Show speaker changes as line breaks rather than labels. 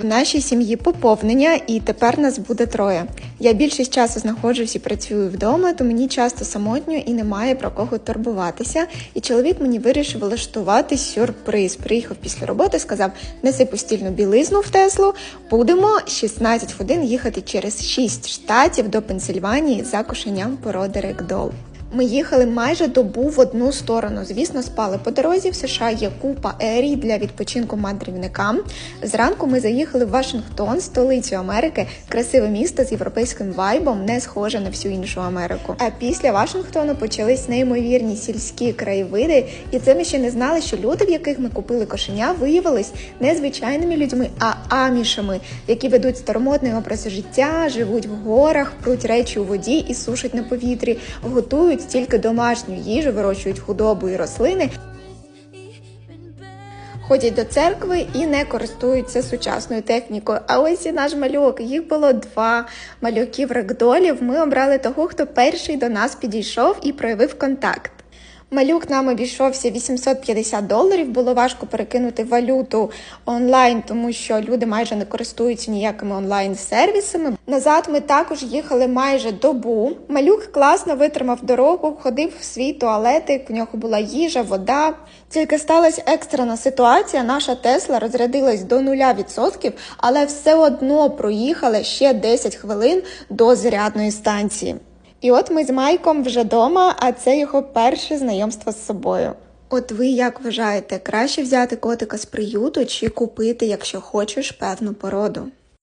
В нашій сім'ї поповнення, і тепер нас буде троє. Я більшість часу знаходжусь і працюю вдома, то мені часто самотньо і немає про кого турбуватися. І чоловік мені вирішив влаштувати сюрприз. Приїхав після роботи, сказав: неси постільну білизну в Теслу. Будемо 16 годин їхати через 6 штатів до Пенсильванії за кошеням породи Рекдол. Ми їхали майже добу в одну сторону. Звісно, спали по дорозі. В США є купа ерій для відпочинку мандрівникам. Зранку ми заїхали в Вашингтон, столицю Америки, красиве місто з європейським вайбом, не схоже на всю іншу Америку. А після Вашингтону почались неймовірні сільські краєвиди, і це ми ще не знали, що люди, в яких ми купили кошеня, виявились не звичайними людьми, а амішами, які ведуть старомодний образ життя, живуть в горах, пруть речі у воді і сушать на повітрі, готують тільки домашню їжу, вирощують худобу і рослини. Ходять до церкви і не користуються сучасною технікою. А ось і наш малюк. Їх було два малюків рекдолів. Ми обрали того, хто перший до нас підійшов і проявив контакт. Малюк нам обійшовся 850 доларів. Було важко перекинути валюту онлайн, тому що люди майже не користуються ніякими онлайн-сервісами. Назад ми також їхали майже добу. Малюк класно витримав дорогу, ходив в свій туалетик, в нього була їжа, вода. Тільки сталася екстрена ситуація. Наша Тесла розрядилась до 0%, але все одно проїхали ще 10 хвилин до зарядної станції. І от ми з Майком вже дома, а це його перше знайомство з собою. От ви як вважаєте, краще взяти котика з приюту чи купити, якщо хочеш, певну породу?